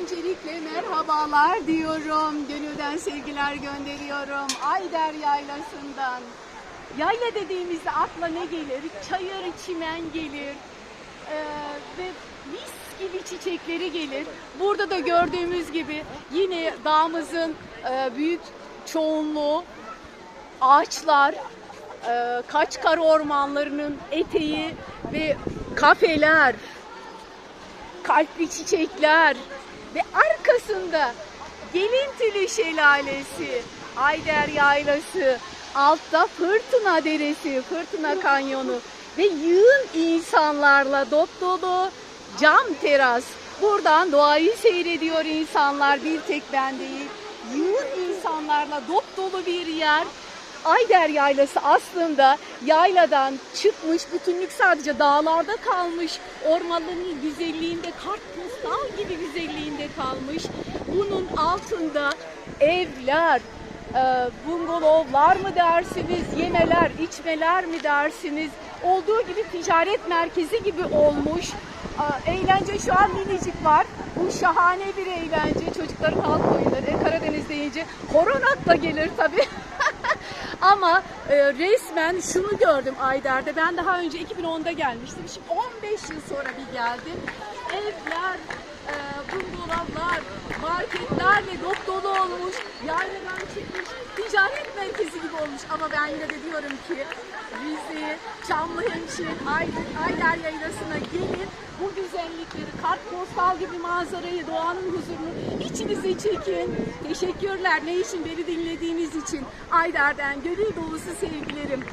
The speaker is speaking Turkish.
Öncelikle merhabalar diyorum. Gönülden sevgiler gönderiyorum. Ayder Yaylası'ndan. Yayla dediğimizde akla ne gelir? Çayır, çimen gelir. Ee, ve mis gibi çiçekleri gelir. Burada da gördüğümüz gibi yine dağımızın e, büyük çoğunluğu ağaçlar, e, Kaçkar ormanlarının eteği ve kafeler, kalpli çiçekler ve arkasında Gelintili Şelalesi, Ayder Yaylası, altta Fırtına Deresi, Fırtına Kanyonu ve yığın insanlarla dop dolu cam teras. Buradan doğayı seyrediyor insanlar, bir tek ben değil. Yığın insanlarla dop dolu bir yer. Ayder Yaylası aslında yayladan çıkmış, bütünlük sadece dağlarda kalmış, ormanların güzelliğinde, kartpostal gibi güzelliğinde kalmış. Bunun altında evler, e, bungalovlar mı dersiniz, yemeler, içmeler mi dersiniz, olduğu gibi ticaret merkezi gibi olmuş. E, Eğlence şu an minicik var. Bu şahane bir eğlence. Çocukların halk oyunları. Karadeniz deyince horonat da gelir tabii. Ama e, resmen şunu gördüm Ayder'de. Ben daha önce 2010'da gelmiştim. Şimdi 15 yıl sonra bir geldim. Evler, e, bungalovlar, marketlerle dop dolu olmuş. Yayladan çıkmış. Ticaret merkezi gibi olmuş. Ama ben yine de diyorum ki Rize, Çamlıhemşin, Ayder, Ayder Yaylası'na gelin. Bu güzellikleri, kartpostal gibi manzarayı, doğanın huzurunu içinize çekin. Teşekkürler ne için beni dinlediğiniz için. Ayder'den gönül dolusu sevgilerim.